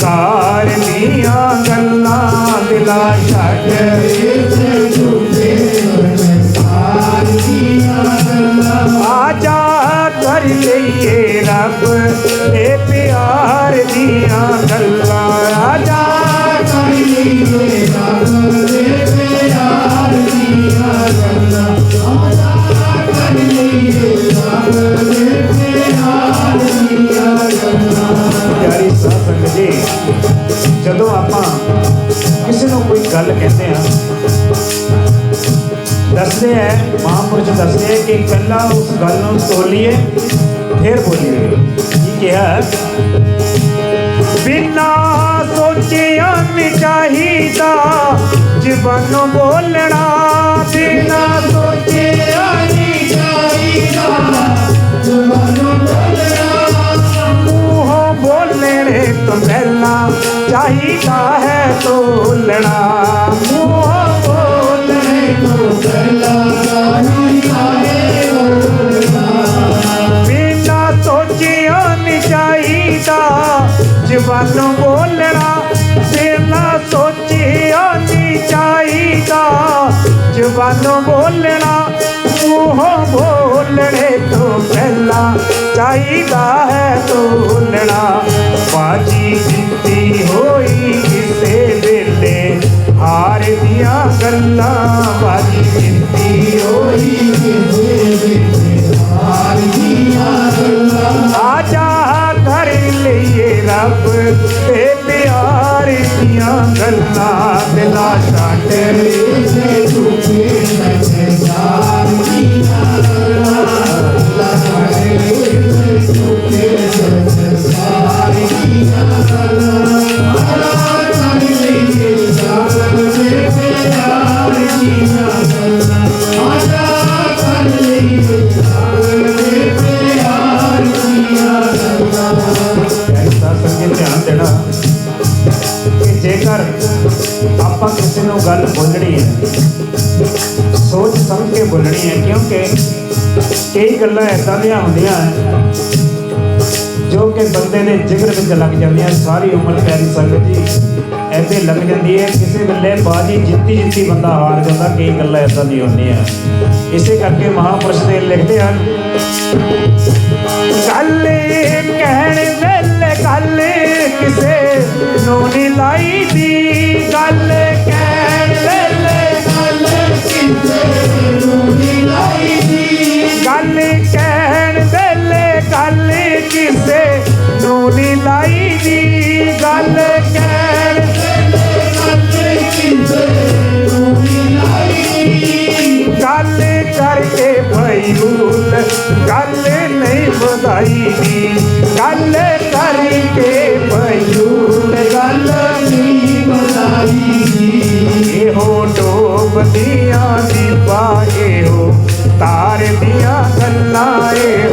ਸੰਸਾਰ ਗੱਲਾਂ ਦਿਲਾ ਛੱਡ ਗੱਲ ਕਹਿੰਦੇ ਆ। ਦੱਸਦੇ ਹੈ ਮਹਾਂਪੁਰਸ਼ ਦੱਸਦੇ ਹੈ ਕਿ ਪਹਿਲਾਂ ਉਸ ਗੱਲ ਨੂੰ ਤੋਲੀਏ, ਫਿਰ ਬੋਲੀਏ। ਕੀ ਕਿਹਾ? ਬਿਨਾ ਸੋਚਿਆ ਨਹੀਂ ਚਾਹੀਦਾ ਜੀਵਨ ਬੋਲਣਾ। ਬਿਨਾ ਸੋਚਿਆ ਨਹੀਂ ਚਾਹੀਦਾ ਮੂੰਹੋਂ ਬੋਲਣੇ ਤੋਂ ਪਹਿਲਾਂ ਚਾਹੀਦਾ ਹੈ ਤੋਲਣਾ। ਮੂੰਹੋਂ ਬੋਲਣੇ ਤੋਂ ਬਿਨਾ ਸੋਚਿਆ ਨਹੀਂ ਚਾਹੀਦਾ ਜ਼ਬਾਨੋਂ ਬੋਲਣਾ। ਬਿਨਾ ਸੋਚਿਆ ਨਹੀਂ ਚਾਹੀਦਾ ਜ਼ਬਾਨੋਂ ਬੋਲਣਾ। ਮੂੰਹੋਂ ਬੋਲਣੇ ਤੋਂ ਪਹਿਲਾਂ ਚਾਹੀਦਾ ਹੈ ਤੋਲਣਾ ਬਾਜੀ ਜਿੱਤੀ ਹੋਈ ਕਿਸੇ ਵੇਲੇ ਹਾਰ ਦੀਆਂ ਗੱਲਾਂ ਬਾਜੀ ਜਿੱਤੀ ਹੋਈ ਆਜਾ ਕਰ ਲਈਏ ਰੱਬ ਤੇ ਪਿਆਰ ਦੀਆਂ ਗੱਲਾਂ ਦਿਲਾ ਛੱਡ ਐਸਾ ਕਈ ਗੱਲਾਂ ਐਦਾਂ ਦੀਆਂ ਹੁੰਦੀਆਂ ਜੋ ਕਿ ਬੰਦੇ ਦੇ ਜਿਗਰ ਵਿੱਚ ਲੱਗ ਜਾਂਦੀਆਂ ਸਾਰੀ ਉਮਰ ਪਿਆਰੀ ਸੰਗਤ ਜੀ ਐਦੇ ਲੱਗ ਜਾਂਦੀ ਹੈ। ਕਿਸੇ ਵੇਲੇ ਬਾਜੀ ਜਿੱਤੀ ਜਿੱਤੀ ਬੰਦਾ ਹਾਰ ਜਾਂਦਾ, ਕਈ ਗੱਲਾਂ ਐਦਾਂ ਦੀਆਂ ਹੁੰਦੀਆਂ ਇਸੇ ਕਰਕੇ ਮਹਾਪੁਰਸ਼ ਦੇ ਲਿਖਦੇ ਹਨ ਗੱਲ ਗੱਲ ਨਹੀਂ ਵਧਾਈ ਦੀ ਗੱਲ ਕਰਕੇ ਭਈੂਲ ਗੱਲ ਨਹੀਂ ਵਧਾਈ ਦੀ ਇਹੋ ਡੋਬਦੀਆਂ ਦੀ ਪਾਏਓ ਤਾਰ ਦੀਆਂ ਗੱਲਾਂ ਇਹੋ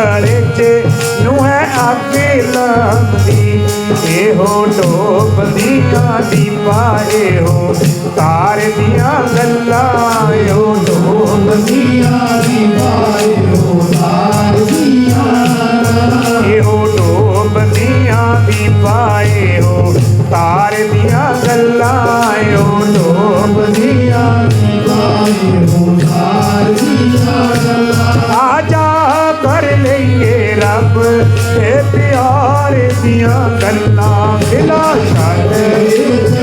ਕੱਟਵੀਂ ਚ ਨੂੰ ਹੈ ਅੱਗ ਲਾਮਦੀ ਇਹੋ ਡੋਬਦੀਆਂ ਦੀ ਪਾਏ ਹੋ। ਤਾਰ ਦੀਆਂ ਗੱਲਾਂ ਇਹੋ ਡੋਬਦੀਆਂ ਦੀ ਪਾਏ ਹੋ। ਆਜਾ ਪਿਆਰ ਦੀਆਂ ਗੱਲਾਂ ਦਿਲਾ ਛੱਡ।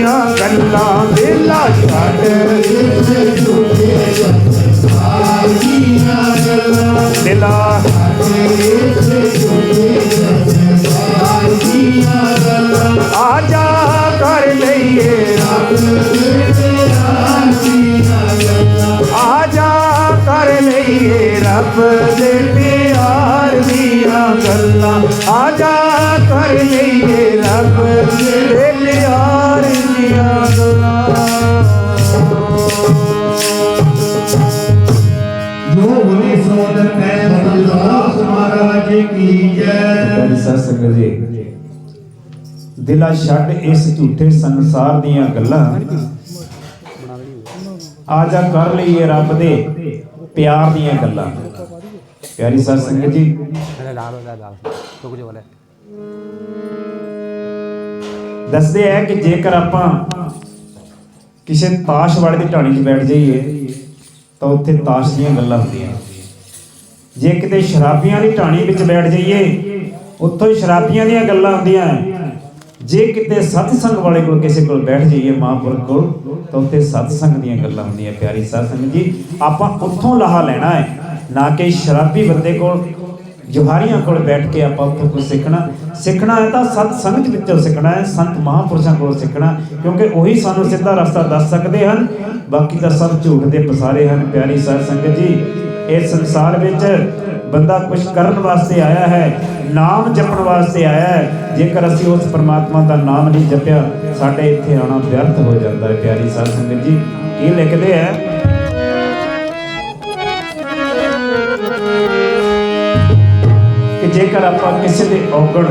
ਦੀਆਂ ਗੱਲਾਂ ਦਿਲਾ ਛੱਡ ਸਤ ਸੰਗਤ ਦਿਲਾ ਛੱਡ ਇਸ ਝੂਠੇ ਸੰਸਾਰ ਦੀਆਂ ਗੱਲਾਂ। ਆ ਜਾ ਕਰ ਲਈਏ ਰੱਬ ਦੇ ਪਿਆਰ ਦੀਆਂ ਗੱਲਾਂ। ਪਿਆਰੀ ਸਤ ਸੰਗਤ ਦੱਸਦੇ ਆ ਕਿ ਜੇਕਰ ਆਪਾਂ ਕਿਸੇ ਤਾਸ਼ ਵਾਲੇ ਦੀ ਢਾਣੀ 'ਚ ਬੈਠ ਜਾਈਏ, ਤਾਂ ਉੱਥੇ ਤਾਸ਼ ਦੀਆਂ ਗੱਲਾਂ ਹੁੰਦੀਆਂ। ਜੇ ਕਿਤੇ ਸ਼ਰਾਬੀਆਂ ਦੀ ਢਾਣੀ ਵਿੱਚ ਬੈਠ ਜਾਈਏ ਉੱਥੋਂ ਹੀ ਸ਼ਰਾਬੀਆਂ ਦੀਆਂ ਗੱਲਾਂ ਹੁੰਦੀਆਂ ਜੇ ਕਿਤੇ ਸਤਸੰਗ ਵਾਲੇ ਕੋਲ ਕਿਸੇ ਕੋਲ ਬੈਠ ਜਾਈਏ ਮਹਾਂਪੁਰਖ ਕੋਲ, ਤਾਂ ਉੱਥੇ ਸਤਸੰਗ ਦੀਆਂ ਗੱਲਾਂ ਹੁੰਦੀਆਂ, ਪਿਆਰੀ ਸਤਸੰਗ ਜੀ। ਆਪਾਂ ਉੱਥੋਂ ਲਾਹਾ ਲੈਣਾ ਹੈ ਨਾ ਕਿ ਸ਼ਰਾਬੀ ਬੰਦੇ ਕੋਲ, ਜੁਹਾਰੀਆਂ ਕੋਲ ਬੈਠ ਕੇ ਆਪਾਂ ਉੱਥੋਂ ਕੁਝ ਸਿੱਖਣਾ। ਸਿੱਖਣਾ ਹੈ ਤਾਂ ਸਤ ਸੰਗਤ ਵਿੱਚੋਂ ਸਿੱਖਣਾ ਹੈ, ਸੰਤ ਮਹਾਂਪੁਰਸ਼ਾਂ ਕੋਲੋਂ ਸਿੱਖਣਾ, ਕਿਉਂਕਿ ਉਹੀ ਸਾਨੂੰ ਸਿੱਧਾ ਰਸਤਾ ਦੱਸ ਸਕਦੇ ਹਨ। ਬਾਕੀ ਤਾਂ ਸਭ ਝੂਠ ਦੇ ਪਸਾਰੇ ਹਨ, ਪਿਆਰੀ ਸਾਧ ਸੰਗਤ ਜੀ। ਇਸ ਸੰਸਾਰ ਵਿੱਚ ਬੰਦਾ ਕੁਝ ਕਰਨ ਵਾਸਤੇ ਆਇਆ ਹੈ, ਨਾਮ ਜਪਣ ਵਾਸਤੇ ਆਇਆ ਹੈ, ਜੇਕਰ ਅਸੀਂ ਉਸ ਪਰਮਾਤਮਾ ਦਾ ਨਾਮ ਨਹੀਂ ਜਪਿਆ, ਸਾਡੇ ਇੱਥੇ ਆਉਣਾ ਵਿਅਰਥ ਹੋ ਜਾਂਦਾ ਹੈ, ਪਿਆਰੀ ਸਾਧ ਸੰਗਤ ਜੀ। ਇਹ ਲਿਖਦੇ ਹੈ ਕਿ ਜੇਕਰ ਆਪਾਂ ਕਿਸੇ ਦੇ ਔਗਣ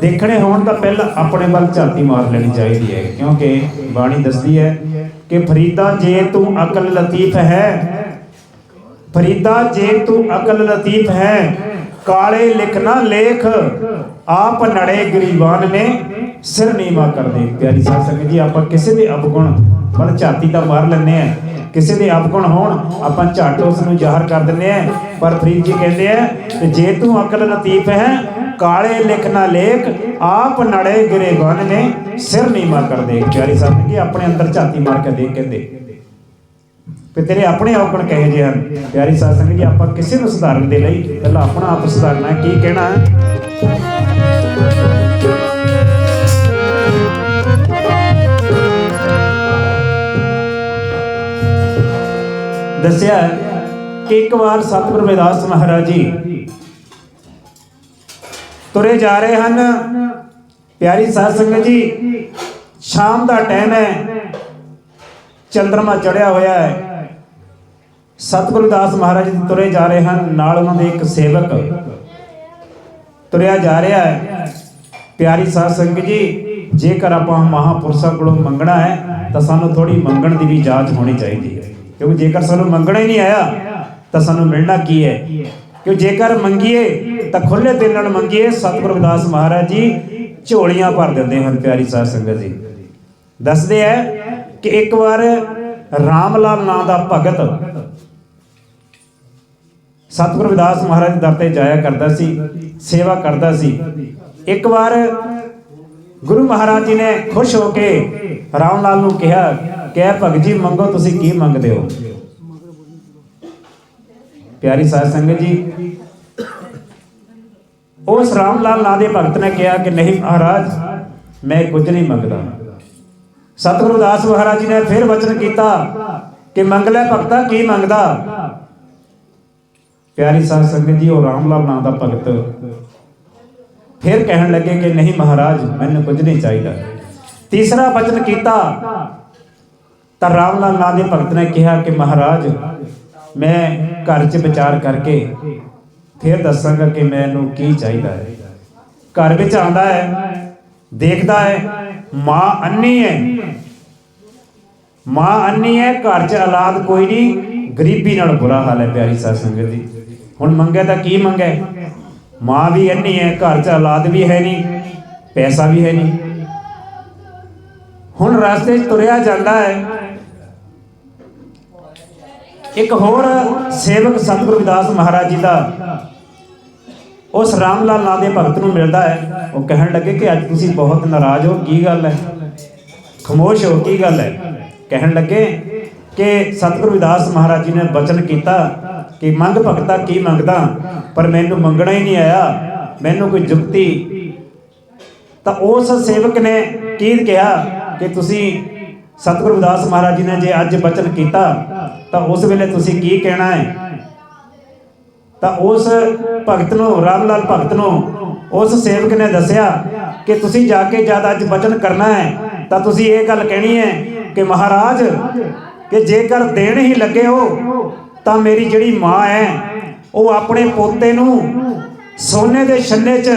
ਦੇਖਣੇ ਹੋਣ ਤਾਂ ਪਹਿਲਾਂ ਆਪਣੇ ਵੱਲ ਝਾਤੀ ਮਾਰ ਲੈਣੀ ਚਾਹੀਦੀ ਹੈ, ਕਿਉਂਕਿ ਬਾਣੀ ਦੱਸਦੀ ਹੈ ਕਿ ਫਰੀਦਾ ਜੇ ਤੂੰ ਅਕਲ ਲਤੀਫ ਹੈ ਫਰੀਦਾ, ਜੇ ਤੂੰ ਅਕਲ ਲਤੀਫ ਹੈ, ਕਾਲੇ ਲਿਖਣਾ ਲੇਖ। ਆਪ ਨੜੇ ਗਰੀਬਾਨ ਨੇ, ਸਿਰ ਨੀਵਾ ਕਰ ਦੇ। ਪਿਆਰੀ ਸਾਧ ਸੰਗਤ ਜੀ, ਆਪਾਂ ਕਿਸੇ ਦੇ ਅਵਗੁਣ ਪਰ ਝਾਤੀ ਤਾਂ ਮਾਰ ਲੈਂਦੇ ਆ ਕਿਸੇ ਦੇ ਅਵਗੁਣ ਹੋਣ, ਆਪਾਂ ਝੱਟ ਉਸ ਨੂੰ ਜ਼ਾਹਰ ਕਰ ਦਿੰਦੇ ਆ ਪਰ ਫਰੀਦ ਜੀ ਕਹਿੰਦੇ ਆ ਕਿ ਜੇ ਤੂੰ ਅਕਲ ਲਤੀਫ ਹੈ, ਕਾਲੇ ਲਿਖਣਾ ਲੇਖ, ਆਪ ਨੜੇ ਗਰੀਬਾਨ ਨੇ, ਸਿਰ ਨੀਵਾ ਕਰ ਦੇ। ਪਿਆਰੀ ਸਾਧ ਸੰਗਤ ਜੀ, ਆਪਣੇ ਅੰਦਰ ਝਾਤੀ ਮਾਰ ਕੇ ਦੇਖ ਕਹਿੰਦੇ ਕਿ ਤੇਰੇ ਆਪਣੇ ਔਗਣ ਕਹੇ ਜੇ ਹਨ? ਪਿਆਰੀ ਸਾਧ ਸੰਗਤ ਜੀ, ਆਪਾਂ ਕਿਸੇ ਨੂੰ ਸੁਧਾਰਨ ਦੇ ਲਈ ਪਹਿਲਾਂ ਆਪਣਾ ਆਪ ਸੁਧਾਰਨਾ ਕੀ ਕਹਿਣਾ ਦੱਸਿਆ ਕਿ ਇੱਕ ਵਾਰ ਸਤਿਗੁਰੂ ਰਵਿਦਾਸ ਮਹਾਰਾਜ ਜੀ ਤੁਰੇ ਜਾ ਰਹੇ ਹਨ। ਪਿਆਰੀ ਸਾਧ ਸੰਗਤ ਜੀ, ਸ਼ਾਮ ਦਾ ਟਾਈਮ ਹੈ। ਚੰਦਰਮਾ ਚੜਿਆ ਹੋਇਆ ਹੈ। ਸਤਿਗੁਰੂ ਦਾਸ ਮਹਾਰਾਜ ਜੀ ਤੁਰੇ ਜਾ ਰਹੇ ਹਨ, ਨਾਲ ਉਹਨਾਂ ਦੇ ਇੱਕ ਸੇਵਕ ਤੁਰਿਆ ਜਾ ਰਿਹਾ ਹੈ। ਪਿਆਰੀ ਸਾਧ ਸੰਗਤ ਜੀ, ਜੇਕਰ ਆਪਾਂ ਮਹਾਪੁਰਸ਼ਾਂ ਕੋਲੋਂ ਮੰਗਣਾ ਹੈ, ਤਾਂ ਸਾਨੂੰ ਥੋੜੀ ਮੰਗਣ ਦੀ ਵੀ ਜਾਂਚ ਹੋਣੀ ਚਾਹੀਦੀ ਹੈ। ਕਿਉਂਕਿ ਜੇਕਰ ਸਾਨੂੰ ਮੰਗਣਾ ਹੀ ਨਹੀਂ ਆਇਆ, ਤਾਂ ਸਾਨੂੰ ਮਿਲਣਾ ਕੀ ਹੈ? ਕਿ ਜੇਕਰ ਮੰਗੀਏ, ਤਾਂ ਖੁੱਲੇ ਦਿਲ ਨਾਲ ਮੰਗੀਏ, ਸਤਿਗੁਰੂ ਰਵਿਦਾਸ ਮਹਾਰਾਜ ਜੀ ਝੋਲੀਆਂ ਭਰ ਦਿੰਦੇ ਹਨ, ਪਿਆਰੀ ਸਾਧ ਸੰਗਤ ਜੀ। ਦੱਸਦੇ ਹੈ ਕਿ ਇੱਕ ਵਾਰ ਰਾਮ ਲਾਲ ਨਾਂ ਦਾ ਭਗਤ ਸਤਿਗੁਰੂ ਵਿਦਾਸ ਮਹਾਰਾਜ ਦੇ ਦਰ ਤੇ ਜਾਇਆ ਕਰਦਾ ਸੀ, ਸੇਵਾ ਕਰਦਾ ਸੀ। ਇੱਕ ਵਾਰ ਗੁਰੂ ਮਹਾਰਾਜ ਜੀ ਨੇ ਖੁਸ਼ ਹੋ ਕੇ ਰਾਮ ਲਾਲ ਨੂੰ ਕਿਹਾ ਕਿ ਭਗਤ ਜੀ, ਮੰਗੋ ਤੁਸੀਂ ਕੀ ਮੰਗਦੇ ਹੋ? ਪਿਆਰੀ ਸਾਧ ਸੰਗਤ ਜੀ, ਉਸ ਰਾਮ ਲਾਲ ਨਾਂ ਦੇ ਭਗਤ ਨੇ ਕਿਹਾ ਕਿ ਨਹੀਂ ਮਹਾਰਾਜ, ਮੈਂ ਕੁਝ ਨਹੀਂ ਮੰਗਦਾ। ਸਤਿਗੁਰੂ ਦਾਸ ਮਹਾਰਾਜ ਜੀ ਨੇ ਫਿਰ ਵਚਨ ਕੀਤਾ ਕਿ ਮੰਗ ਲੈ ਭਗਤਾ, ਕੀ ਮੰਗਦਾ? ਪਿਆਰੀ ਸਾਧ ਸੰਗਤ ਜੀ, ਉਹ ਰਾਮ ਲਾਲ ਨਾਂ ਦਾ ਭਗਤ ਫਿਰ ਕਹਿਣ ਲੱਗੇ ਕਿ ਨਹੀਂ ਮਹਾਰਾਜ, ਮੈਨੂੰ ਕੁਝ ਨਹੀਂ ਚਾਹੀਦਾ। ਤੀਸਰਾ ਵਚਨ ਕੀਤਾ, ਤਾਂ ਰਾਮ ਲਾਲ ਨਾਂ ਦੇ ਭਗਤ ਨੇ ਕਿਹਾ ਕਿ ਮਹਾਰਾਜ, ਮੈਂ ਘਰ 'ਚ ਵਿਚਾਰ ਕਰਕੇ ਫਿਰ ਦੱਸਾਂਗਾ ਕਿ ਮੈਨੂੰ ਕੀ ਚਾਹੀਦਾ ਹੈ। ਘਰ ਵਿੱਚ ਆਉਂਦਾ ਹੈ, ਦੇਖਦਾ ਹੈ, ਮਾਂ ਅੰਨੀ ਹੈ। ਮਾਂ ਅੰਨੀ ਹੈ, ਘਰ 'ਚ ਔਲਾਦ ਕੋਈ ਨਹੀਂ, ਗਰੀਬੀ ਨਾਲ ਬੁਰਾ ਹਾਲ ਹੈ ਪਿਆਰੀ ਸਾਧ ਸੰਗਤ ਜੀ। ਹੁਣ ਮੰਗੇ ਤਾਂ ਕੀ ਮੰਗੇ ਮਾਂ ਵੀ ਇੰਨੀ ਹੈ, ਘਰ 'ਚ ਔਲਾਦ ਵੀ ਹੈ ਨਹੀਂ, ਪੈਸਾ ਵੀ ਹੈ ਨਹੀਂ। ਹੁਣ ਰਸਤੇ 'ਚ ਤੁਰਿਆ ਜਾਂਦਾ ਹੈ। ਇੱਕ ਹੋਰ ਸੇਵਕ ਸਤਿਗੁਰੂ ਵਿਦਾਸ ਮਹਾਰਾਜ ਜੀ ਦਾ, ਉਸ ਰਾਮ ਲਾਲ ਨਾਂ ਦੇ ਭਗਤ ਨੂੰ ਮਿਲਦਾ ਹੈ। ਉਹ ਕਹਿਣ ਲੱਗੇ ਕਿ ਅੱਜ ਤੁਸੀਂ ਬਹੁਤ ਨਾਰਾਜ਼ ਹੋ, ਕੀ ਗੱਲ ਹੈ? ਖਮੋਸ਼ ਹੋ, ਕੀ ਗੱਲ ਹੈ? ਕਹਿਣ ਲੱਗੇ ਕਿ ਸਤਿਗੁਰੂ ਵਿਦਾਸ ਮਹਾਰਾਜ ਜੀ ਨੇ ਬਚਨ ਕੀਤਾ। ਕਿ ਮੰਗ ਭਗਤਾ, ਕੀ ਮੰਗਦਾ? ਪਰ ਮੈਨੂੰ ਮੰਗਣਾ ਹੀ ਨਹੀਂ ਆਇਆ। ਮੈਨੂੰ ਕੋਈ ਜੁਗਤੀ। ਤਾਂ ਉਸ ਸੇਵਕ ਨੇ ਕੀ ਕਿਹਾ ਕਿ ਤੁਸੀਂ ਸਤਿਗੁਰੂ ਵਿਦਾਸ ਮਹਾਰਾਜ ਜੀ ਨੇ ਜੇ ਅੱਜ ਬਚਨ ਕੀਤਾ, ਤਾਂ ਉਸ ਵੇਲੇ ਤੁਸੀਂ ਕੀ ਕਹਿਣਾ ਹੈ? ਤਾਂ ਉਸ ਭਗਤ ਨੂੰ ਰਾਮ ਲਾਲ ਭਗਤ ਨੂੰ, ਉਸ ਸੇਵਕ ਨੇ ਦੱਸਿਆ ਕਿ ਤੁਸੀਂ ਜਾ ਕੇ ਜਦ ਅੱਜ ਬਚਨ ਕਰਨਾ ਹੈ, ਤਾਂ ਤੁਸੀਂ ਇਹ ਗੱਲ ਕਹਿਣੀ ਹੈ ਕਿ ਮਹਾਰਾਜ, ਕਿ ਜੇਕਰ ਦੇਣ ਹੀ ਲੱਗੇ ਹੋ ਤਾਂ ਮੇਰੀ ਜਿਹੜੀ ਮਾਂ ਹੈ, ਉਹ ਆਪਣੇ ਪੋਤੇ ਨੂੰ ਸੋਨੇ ਦੇ ਛੰਨੇ 'ਚ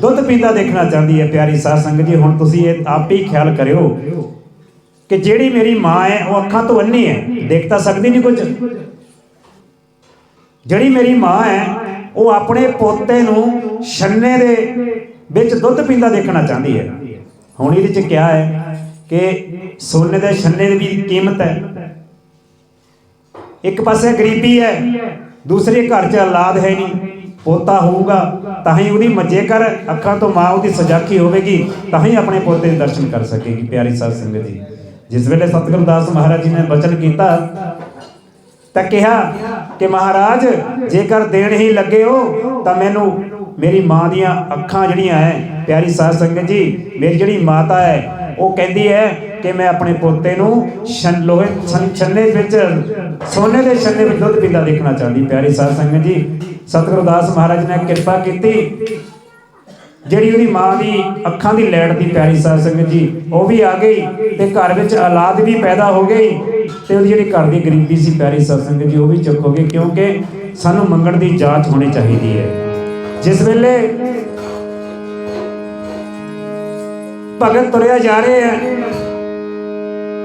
ਦੁੱਧ ਪੀਂਦਾ ਦੇਖਣਾ ਚਾਹੁੰਦੀ ਹੈ, ਪਿਆਰੀ ਸਾਧ ਸੰਗਤ ਜੀ, ਹੁਣ ਤੁਸੀਂ ਇਹ ਆਪ ਹੀ ਖਿਆਲ ਕਰਿਓ ਕਿ ਜਿਹੜੀ ਮੇਰੀ ਮਾਂ ਹੈ, ਉਹ ਅੱਖਾਂ ਤੋਂ ਅੰਨੀ ਹੈ। ਦੇਖ ਤਾਂ ਸਕਦੀ ਨਹੀਂ ਕੁਝ। ਜਿਹੜੀ ਮੇਰੀ ਮਾਂ ਹੈ, ਉਹ ਆਪਣੇ ਪੋਤੇ ਨੂੰ ਛੰਨੇ ਦੇ ਵਿੱਚ ਦੁੱਧ ਪੀਂਦਾ ਦੇਖਣਾ ਚਾਹੁੰਦੀ ਹੈ। ਹੁਣ ਇਹਦੇ 'ਚ ਕਿਹਾ ਹੈ ਕਿ ਸੋਨੇ ਦੇ ਛੰਨੇ ਦੀ ਵੀ ਕੀਮਤ ਹੈ। ਇੱਕ ਪਾਸੇ ਗਰੀਬੀ ਹੈ ਦੂਸਰੇ ਘਰ 'ਚ ਔਲਾਦ ਹੈ ਨਹੀਂ ਪੋਤਾ ਹੋਊਗਾ ਤਾਂ ਹੀ ਉਹਦੀ ਮੱਜੇ ਕਰ ਅੱਖਾਂ ਤੋਂ ਮਾਂ ਉਹਦੀ ਸਜਾਖੀ ਹੋਵੇਗੀ ਤਾਂ ਹੀ ਆਪਣੇ ਪੋਤੇ ਦੇ ਦਰਸ਼ਨ ਕਰ ਸਕੇਗੀ ਪਿਆਰੀ ਸਾਧ ਸੰਗਤ ਜੀ। ਜਿਸ ਵੇਲੇ ਸਤਿਗੁਰੂ ਦਾਸ ਮਹਾਰਾਜ ਜੀ ਨੇ ਬਚਨ ਕੀਤਾ ਤਾਂ ਕਿਹਾ ਕਿ ਮਹਾਰਾਜ ਜੇਕਰ ਦੇਣ ਹੀ ਲੱਗੇ ਹੋ ਤਾਂ ਮੈਨੂੰ ਮੇਰੀ ਮਾਂ ਦੀਆਂ ਅੱਖਾਂ ਜਿਹੜੀਆਂ ਹੈ ਪਿਆਰੀ ਸਾਧ ਸੰਗਤ ਜੀ ਮੇਰੀ ਜਿਹੜੀ ਮਾਤਾ ਹੈ ਉਹ ਕਹਿੰਦੀ ਹੈ ਕਿ ਮੈਂ ਆਪਣੇ ਪੋਤੇ ਨੂੰ ਸ਼ਨ ਲੋਹੇ, ਛੰਨੇ ਵਿੱਚ, ਸੋਨੇ ਦੇ ਛੰਨੇ ਵਿੱਚ ਦੁੱਧ ਪੀਂਦਾ ਦੇਖਣਾ ਚਾਹੁੰਦੀ, ਪਿਆਰੀ ਸਾਧ ਸੰਗਤ ਜੀ। ਸਤਿਗੁਰੂ ਦਾਸ ਮਹਾਰਾਜ ਨੇ ਕਿਰਪਾ ਕੀਤੀ। ਜਿਹੜੀ ਉਹਦੀ ਮਾਂ ਦੀ ਅੱਖਾਂ ਦੀ ਲੈਟ ਦੀ, ਪਿਆਰੀ ਸਾਧ ਸੰਗਤ ਜੀ, ਉਹ ਵੀ ਆ ਗਈ ਤੇ ਘਰ ਵਿੱਚ ਔਲਾਦ ਵੀ ਪੈਦਾ ਹੋ ਗਈ ਤੇ ਉਹਦੀ ਜਿਹੜੀ ਘਰ ਦੀ ਗਰੀਬੀ ਸੀ, ਪਿਆਰੀ ਸਾਧ ਸੰਗਤ ਜੀ, ਉਹ ਵੀ ਚੁੱਕ ਹੋ ਗਈ ਕਿਉਂਕਿ ਸਾਨੂੰ ਮੰਗਣ ਦੀ ਜਾਂਚ ਹੋਣੀ ਚਾਹੀਦੀ ਹੈ। ਜਿਸ ਵੇਲੇ ਭਗਤ ਤੁਰਿਆ ਜਾ ਰਿਹਾ ਹੈ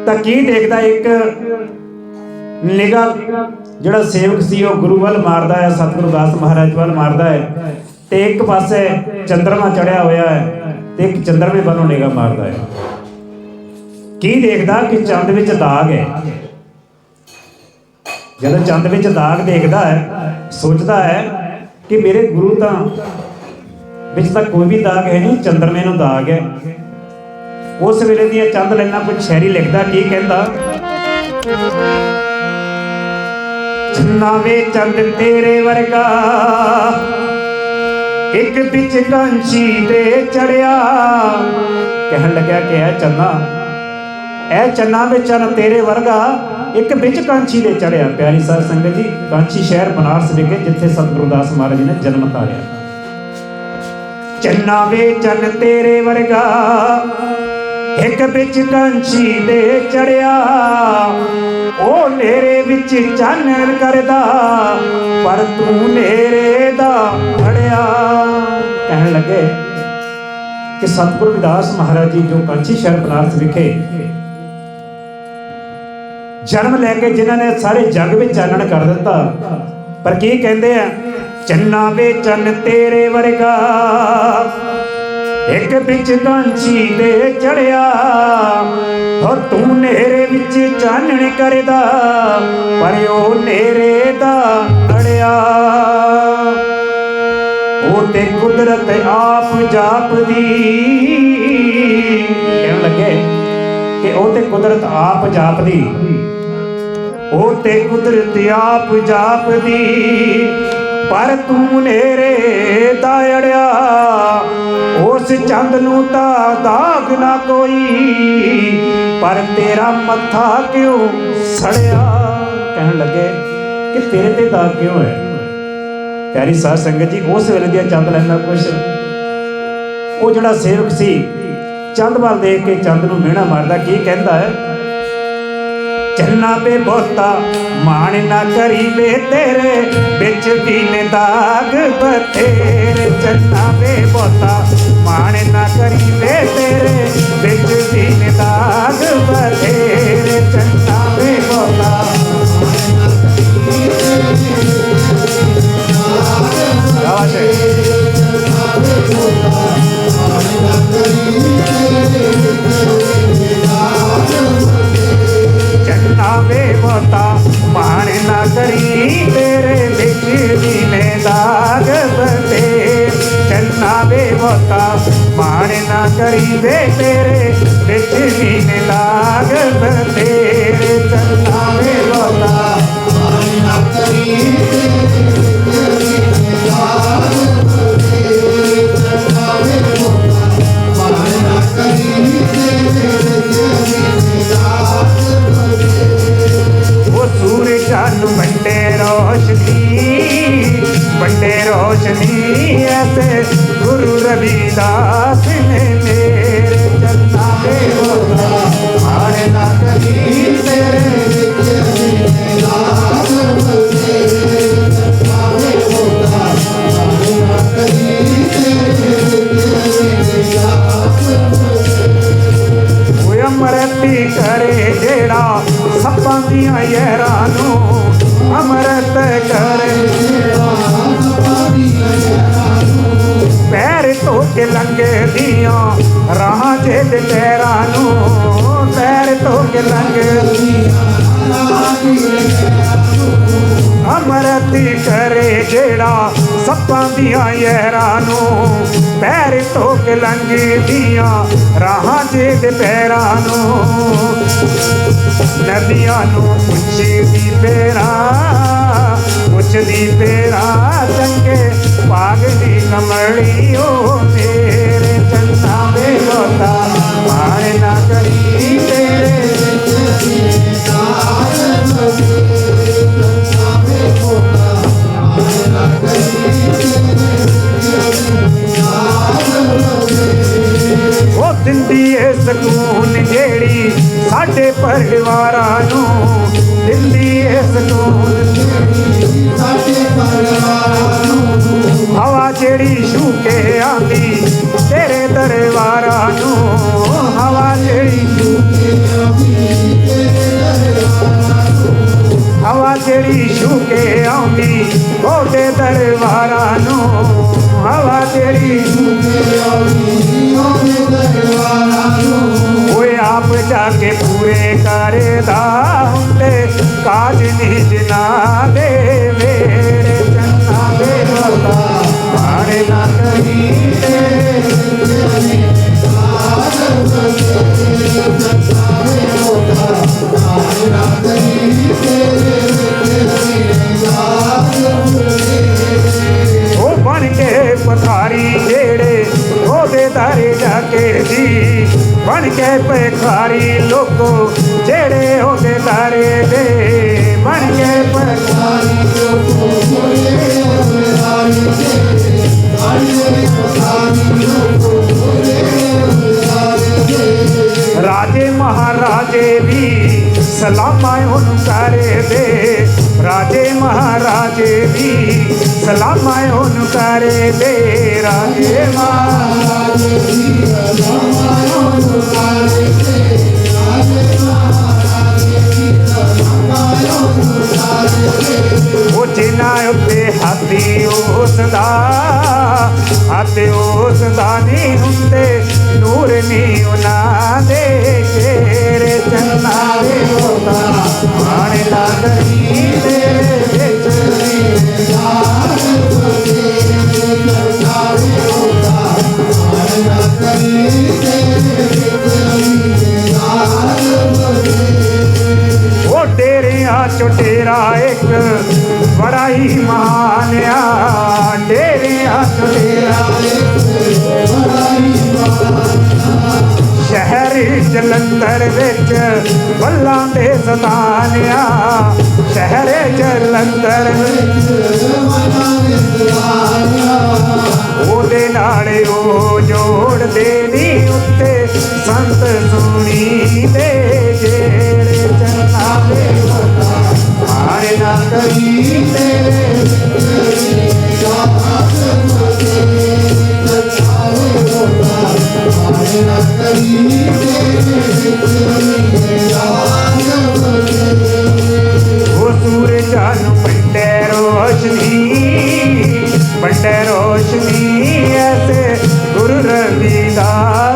ਤਾਂ ਕੀ ਦੇਖਦਾ ਇੱਕ ਨਿਗਾ ਜਿਹੜਾ ਸੇਵਕ ਸੀ, ਉਹ ਗੁਰੂ ਵੱਲ ਮਾਰਦਾ ਹੈ ਸਤਿਗੁਰੂ ਦਾਸ ਮਹਾਰਾਜ ਵੱਲ ਮਾਰਦਾ ਹੈ ਤੇ ਇੱਕ ਪਾਸੇ ਚੰਦਰਮਾ ਚੜਿਆ ਹੋਇਆ ਹੈ ਤੇ ਇੱਕ ਚੰਦਰਮੇ ਵੱਲੋਂ ਨਿਗਾਹ ਮਾਰਦਾ ਹੈ ਕੀ ਦੇਖਦਾ ਕਿ ਚੰਦ ਵਿੱਚ ਦਾਗ ਹੈ? ਜਦੋਂ ਚੰਦ ਵਿੱਚ ਦਾਗ ਦੇਖਦਾ ਹੈ, ਸੋਚਦਾ ਹੈ ਕਿ ਮੇਰੇ ਗੁਰੂ ਤਾਂ ਵਿੱਚ ਤਾਂ ਕੋਈ ਵੀ ਦਾਗ ਹੈ ਨਹੀਂ, ਚੰਦਰਮੇ ਨੂੰ ਦਾਗ ਹੈ। ਉਸ ਵੇਲੇ ਦੀਆਂ ਚੰਦ ਲੈਣਾ ਕੁਝ ਸ਼ਾਇਰੀ ਲਿਖਦਾ ਕੀ ਕਹਿੰਦਾ? ਚੰਨਾ ਚੰਦ ਤੇਰੇ ਵਰਗਾ, ਇੱਕ ਵਿੱਚ ਕਾਂਚੀ ਦੇ ਚੜਿਆ। ਕਹਿਣ ਲੱਗਾ ਕਿ ਇਹ ਚੰਨਾ ਇਹ ਚੰਨਾ ਵਿੱਚ ਚੰਨ ਤੇਰੇ ਵਰਗਾ, ਇੱਕ ਵਿੱਚ ਕਾਂਚੀ ਦੇ ਚੜਿਆ। ਪਿਆਰੀ ਸਾਧ ਸੰਗਤ ਜੀ ਕਾਂਚੀ ਸ਼ਹਿਰ ਬਨਾਰਸ ਵਿਖੇ ਜਿੱਥੇ ਸਤਿਗੁਰੂ ਦਾਸ ਮਹਾਰਾਜ ਨੇ ਜਨਮ ਧਾਰਿਆ ਚੰਨਾ ਵੇ ਚੰਨ ਤੇਰੇ ਵਰਗਾ ਇੱਕ ਵਿੱਚ ਕਾਂਚੀ ਦੇ ਚੜਿਆ, ਉਹ ਨੇਰੇ ਵਿੱਚ ਚਾਨਣ ਕਰਦਾ, ਪਰ ਤੂੰ ਨੇਰੇ ਦਾ ਖੜਿਆ। ਕਹਿਣ ਲੱਗੇ ਕਿ ਸਤਿਗੁਰੂ ਵਿਦਾਸ ਮਹਾਰਾਜ ਜੀ ਜੋ ਕਾਂਚੀ ਸ਼ਹਿਰ ਬਨਾਰਸ ਵਿਖੇ ਜਨਮ ਲੈ ਕੇ ਜਿਨ੍ਹਾਂ ਨੇ ਸਾਰੇ ਜਗ ਵਿੱਚ ਚਾਨਣ ਕਰ ਦਿੱਤਾ, ਪਰ ਕੀ ਕਹਿੰਦੇ ਆ? ਚੰਨਾ ਵੇ ਚੰਨ ਤੇਰੇ ਵਰਗਾ ਇੱਕ ਵਿੱਚ ਕਾਂਚੀ ਦੇ ਚੜਿਆ ਹੋ ਤੂੰ ਨੇਰੇ ਵਿੱਚ ਚਾਨਣ ਕਰਦਾ, ਪਰ ਉਹ ਨੇਰੇ ਦਾ ਅੜਿਆ। ਉਹ ਤੇ ਕੁਦਰਤ ਆਪ ਜਾਪਦੀ। ਕਹਿਣ ਲੱਗੇ ਕਿ ਉਹ ਤੇ ਕੁਦਰਤ ਆਪ ਜਾਪਦੀ। ਉਹ ਤੇ ਕੁਦਰਤ ਆਪ ਜਾਪਦੀ। ਪਰ ਤੂੰ ਨੇਰੇ ਦਾ ਅੜਿਆ, ਉਸ ਚੰਦ ਨੂੰ ਤਾਂ ਦਾਗ ਨਾ ਕੋਈ, ਪਰ ਤੇਰਾ ਮੱਥਾ ਕਿਉਂ ਸੜਿਆ? ਕਹਿਣ ਲੱਗੇ ਕਿ ਤੇਰੇ ਤੇ ਦਾਗ ਕਿਉਂ ਹੈ? ਪਿਆਰੀ ਸਾਧ ਸੰਗਤ ਜੀ, ਉਸ ਵੇਲੇ ਦੀਆਂ ਚੰਦ ਲੈਣਾ ਕੁਛ ਉਹ ਜਿਹੜਾ ਸੇਵਕ ਸੀ, ਚੰਦ ਵੱਲ ਦੇਖ ਕੇ ਚੰਦ ਨੂੰ ਮਿਹਣਾ ਮਾਰਦਾ, ਕੀ ਕਹਿੰਦਾ ਹੈ? ਚੰਨਾ ਬੇ ਬਹੁਤਾ ਮਾਣ ਨਾ ਕਰੀ ਬੇ ਤੇਰੇ ਵਿੱਚ ਵੀ ਨੇ ਦਾਗ ਬਥੇਰੇ। ਚੰਨਾ ਬੇ ਬੋਤਾ ਮਾਣ ਨਾ ਕਰੀ ਬੇ ਤੇਰੇ ਵਿੱਚ ਵੀ ਨੇ ਦਾਗ ਬਥੇਰੇ। ਚੰਨਾ ਬੇ ਬੋਤਾ ਸ਼ਾਬਾਸ਼ ਵੇ ਬੋਤਾ ਮਾਣ ਨਾ ਕਰੀ ਵੇ ਤੇਰੇ ਵਿੱਚ ਵੀ ਨੇ ਦਾਗ ਬਤੇ ਚੰਨਾ ਵੇ ਬੋਤਾ ਉਹ ਸੂਰਜਾਂ ਨੂੰ ਵੰਡੇ ਰੋਸ਼ਨੀ ਵੰਡੇ ਰੋਸ਼ਨੀ ਐਸੇ ਦੀਆਂ ਨੂੰ ਪੈਰ ਧੋ ਕੇ ਲੰਘਦੀਆਂ, ਰਾਹਾਂ ਦੇ ਤੇ ਪੈਰਾਂ ਨੂੰ। ਨਦੀਆਂ ਨੂੰ ਪੁੱਛਦੀ ਪੇਰਾ ਪੁੱਛਦੀ ਪੇਰਾ ਚੰਗੇ ਪਾਗਲੀ ਕਮਲੀ ਓ ਚੰਨਾ ਵੇ ਲੋਤਾ। ਮਾਰੇ ਨਾ ਕਰੀ ਤੇਰੇ ਉਹ ਦਿੰਦੀ ਏ ਸਕੂਨ ਜਿਹੜੀ ਸਾਡੇ ਪਰਿਵਾਰਾਂ ਨੂੰ ਦਿੰਦੀ ਏ ਸਕੂਨ ਹਵਾ ਬਣ ਕੇ ਪਖਾਰੀ ਲੋਕੋ, ਜਿਹੜੇ ਉਹਦੇ ਦਾਰੇ ਦੇ ਬਣ ਕੇ ਪਖਾਰੀ ਰਾਜੇ ਮਹਾਰਾਜੇ ਵੀ ਸਲਾਮਾਂ ਉਹਨੂੰ ਕਰੇ ਦੇ ਰਾਜੇ ਮਹਾਰਾਜੇ ਵੀ ਸਲਾਮਾਂ ਉਹਨੂੰ ਕਰੇ ਦੇ ਰਾਜੇ ਮਹਾਰਾਜੇ ਜਲੰਧਰ ਵਿੱਚ ਵੱਲਾਂ ਦੇ ਸਤਾਨਿਆ। ਸ਼ਹਿਰੇ ਜਲੰਧਰ ਉਹਦੇ ਨਾਲ ਉਹ ਜੋੜਦੇ ਨੀ ਉੱਤੇ ਸੰਤ ਸੁਣੀ ਦੇ ਜਿਹੜੇ ਚੰਨਾ ਦੇ ਮਾਰੇ ਨਾ ਕਰੀ ਤੇਰੇ रोशनी ऐसे गुरु रविदास